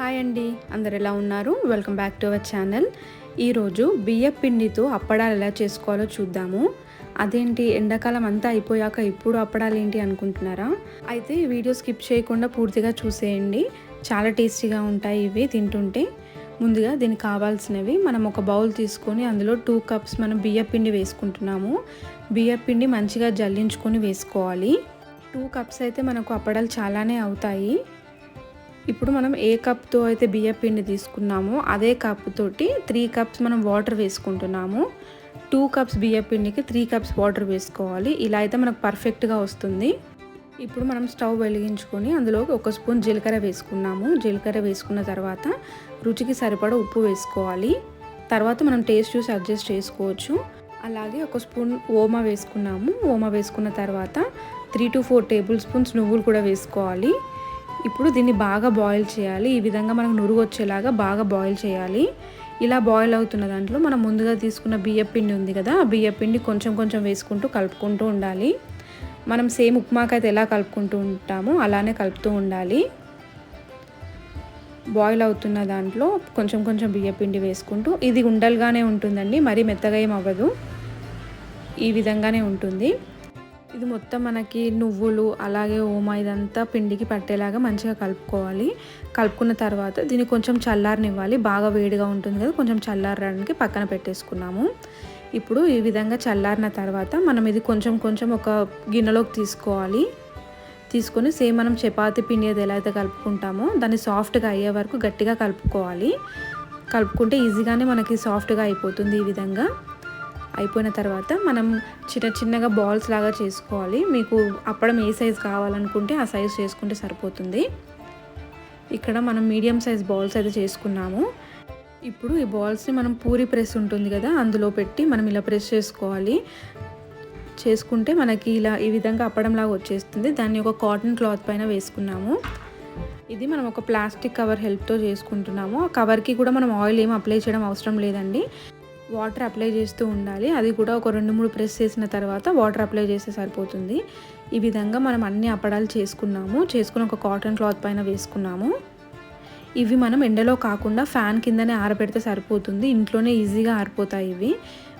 Hi అండి. అందరు ఎలా ఉన్నారు? Welcome back to our channel. ఈరోజు బియ్య పిండితో అప్పడాలు ఎలా చేసుకోవాలో చూద్దాము. అదేంటి? ఎండాకాలం అంతా అయిపోయాక ఇప్పుడు అప్పడాలు ఏంటి అనుకుంటున్నారా? అయితే వీడియో స్కిప్ చేయకుండా పూర్తిగా చూసేయండి. చాలా టేస్టీగా ఉంటాయి ఇవి తింటుంటే. ముందుగా దీనికి కావాల్సినవి మనం ఒక బౌల్ తీసుకొని అందులో టూ కప్స్ మనం బియ్య పిండి వేసుకుంటున్నాము. బియ్య పిండి మంచిగా జల్లించుకొని వేసుకోవాలి. టూ కప్స్ అయితే మనకు అప్పడాలు చాలానే అవుతాయి. ఇప్పుడు మనం ఏ కప్తో అయితే బియ్య పిండి తీసుకున్నామో అదే కప్ తోటి త్రీ కప్స్ మనం వాటర్ వేసుకుంటున్నాము. టూ కప్స్ బియ్య పిండికి త్రీ కప్స్ వాటర్ వేసుకోవాలి. ఇలా అయితే మనకు పర్ఫెక్ట్గా వస్తుంది. ఇప్పుడు మనం స్టవ్ వెలిగించుకొని అందులో ఒక స్పూన్ జీలకర్ర వేసుకున్నాము. జీలకర్ర వేసుకున్న తర్వాత రుచికి సరిపడా ఉప్పు వేసుకోవాలి. తర్వాత మనం టేస్ట్ చూసి అడ్జస్ట్ చేసుకోవచ్చు. అలాగే ఒక స్పూన్ ఓమా వేసుకున్నాము. ఓమా వేసుకున్న తర్వాత three to four tablespoons నువ్వులు కూడా వేసుకోవాలి. ఇప్పుడు దీన్ని బాగా బాయిల్ చేయాలి. ఈ విధంగా మనకు నురుగు వచ్చేలాగా బాగా బాయిల్ చేయాలి. ఇలా బాయిల్ అవుతున్న దాంట్లో మనం ముందుగా తీసుకున్న బియ్య పిండి ఉంది కదా ఆ బియ్య పిండి కొంచెం కొంచెం వేసుకుంటూ కలుపుకుంటూ ఉండాలి. మనం సేమ్ ఉప్మాకైతే ఎలా కలుపుకుంటూ ఉంటామో అలానే కలుపుతూ ఉండాలి. బాయిల్ అవుతున్న దాంట్లో కొంచెం కొంచెం బియ్య పిండి వేసుకుంటూ ఇది ఉండలుగానే ఉంటుందండి మరీ మెత్తగా ఏం అవ్వదు. ఈ విధంగానే ఉంటుంది. ఇది మొత్తం మనకి నువ్వులు అలాగే ఓమా ఇదంతా పిండికి పట్టేలాగా మంచిగా కలుపుకోవాలి. కలుపుకున్న తర్వాత దీన్ని కొంచెం చల్లారనివ్వాలి. బాగా వేడిగా ఉంటుంది కదా కొంచెం చల్లారడానికి పక్కన పెట్టేసుకున్నాము. ఇప్పుడు ఈ విధంగా చల్లారిన తర్వాత మనం ఇది కొంచెం కొంచెం ఒక గిన్నెలోకి తీసుకోవాలి. తీసుకొని సేమ్ మనం చపాతి పిండి అది ఎలా అయితే కలుపుకుంటామో దాన్ని సాఫ్ట్గా అయ్యే వరకు గట్టిగా కలుపుకోవాలి. కలుపుకుంటే ఈజీగానే మనకి సాఫ్ట్గా అయిపోతుంది ఈ విధంగా. అయిపోయిన తర్వాత మనం చిన్న చిన్నగా బాల్స్ లాగా చేసుకోవాలి. మీకు అప్పడం ఏ సైజ్ కావాలనుకుంటే ఆ సైజ్ చేసుకుంటే సరిపోతుంది. ఇక్కడ మనం మీడియం సైజ్ బాల్స్ అయితే చేసుకున్నాము. ఇప్పుడు ఈ బాల్స్ని మనం పూరి ప్రెస్ ఉంటుంది కదా అందులో పెట్టి మనం ఇలా ప్రెస్ చేసుకోవాలి. చేసుకుంటే మనకి ఇలా ఈ విధంగా అప్పడంలాగా వచ్చేస్తుంది. దాన్ని ఒక కాటన్ క్లాత్ పైన వేసుకున్నాము. ఇది మనం ఒక ప్లాస్టిక్ కవర్ హెల్ప్తో చేసుకుంటున్నాము. ఆ కవర్కి కూడా మనం ఆయిల్ ఏం అప్లై చేయడం అవసరం లేదండి. వాటర్ అప్లై చేస్తూ ఉండాలి. అది కూడా ఒక రెండు మూడు ప్రెస్ చేసిన తర్వాత వాటర్ అప్లై చేస్తే సరిపోతుంది. ఈ విధంగా మనం అన్ని అప్పడాలు చేసుకున్నాము. చేసుకుని ఒక కాటన్ క్లాత్ పైన వేసుకున్నాము. ఇవి మనం ఎండలో కాకుండా ఫ్యాన్ కిందనే ఆరబెడితే సరిపోతుంది. ఇంట్లోనే ఈజీగా ఆరిపోతాయి ఇవి.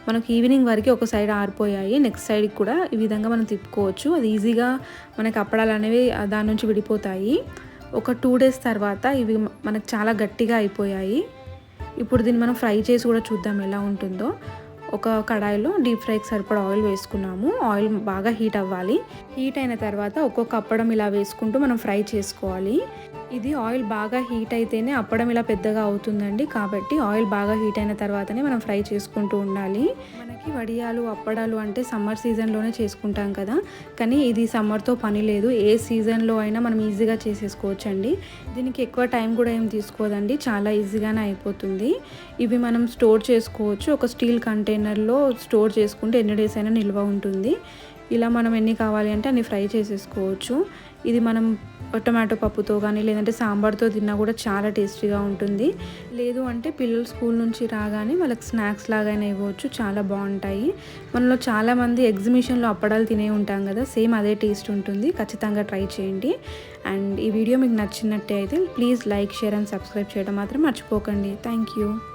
మనకు ఈవినింగ్ వరకు ఒక సైడ్ ఆరిపోయాయి. నెక్స్ట్ సైడ్కి కూడా ఈ విధంగా మనం తిప్పుకోవచ్చు. అది ఈజీగా మనకి అప్పడాలు అనేవి దాని నుంచి విడిపోతాయి. ఒక టూ డేస్ తర్వాత ఇవి మనకు చాలా గట్టిగా అయిపోయాయి. ఇప్పుడు దీన్ని మనం ఫ్రై చేసి కూడా చూద్దాం ఎలా ఉంటుందో. ఒక కడాయిలో డీప్ ఫ్రైకి సరిపడా ఆయిల్ వేసుకున్నాము. ఆయిల్ బాగా హీట్ అవ్వాలి. హీట్ అయిన తర్వాత ఒక్కొక్క అప్పడం ఇలా వేసుకుంటూ మనం ఫ్రై చేసుకోవాలి. ఇది ఆయిల్ బాగా హీట్ అయితేనే అప్పడం ఇలా పెద్దగా అవుతుందండి. కాబట్టి ఆయిల్ బాగా హీట్ అయిన తర్వాతనే మనం ఫ్రై చేసుకుంటూ ఉండాలి. మనకి వడియాలు అప్పడాలు అంటే సమ్మర్ సీజన్లోనే చేసుకుంటాం కదా. కానీ ఇది సమ్మర్తో పని లేదు. ఏ సీజన్లో అయినా మనం ఈజీగా చేసేసుకోవచ్చు అండి దీనికి ఎక్కువ టైం కూడా ఏం తీసుకోదండి. చాలా ఈజీగానే అయిపోతుంది. ఇవి మనం స్టోర్ చేసుకోవచ్చు. ఒక స్టీల్ కంటైనర్లో స్టోర్ చేసుకుంటే ఎన్ని డేస్ అయినా నిల్వ ఉంటుంది. ఇలా మనం ఎన్ని కావాలి అంటే అన్ని ఫ్రై చేసేసుకోవచ్చు. ఇది మనం టొమాటో పప్పుతో కానీ లేదంటే సాంబార్తో తిన్నా కూడా చాలా టేస్టీగా ఉంటుంది. లేదు అంటే పిల్లలు స్కూల్ నుంచి రాగానే వాళ్ళకి స్నాక్స్ లాగానే ఇవ్వచ్చు చాలా బాగుంటాయి. మనలో చాలామంది ఎగ్జిబిషన్లో అప్పడాలు తినే ఉంటాం కదా సేమ్ అదే టేస్ట్ ఉంటుంది. ఖచ్చితంగా ట్రై చేయండి. అండ్ ఈ వీడియో మీకు నచ్చినట్టే అయితే please like share and subscribe చేయడం మాత్రం మర్చిపోకండి. Thank you.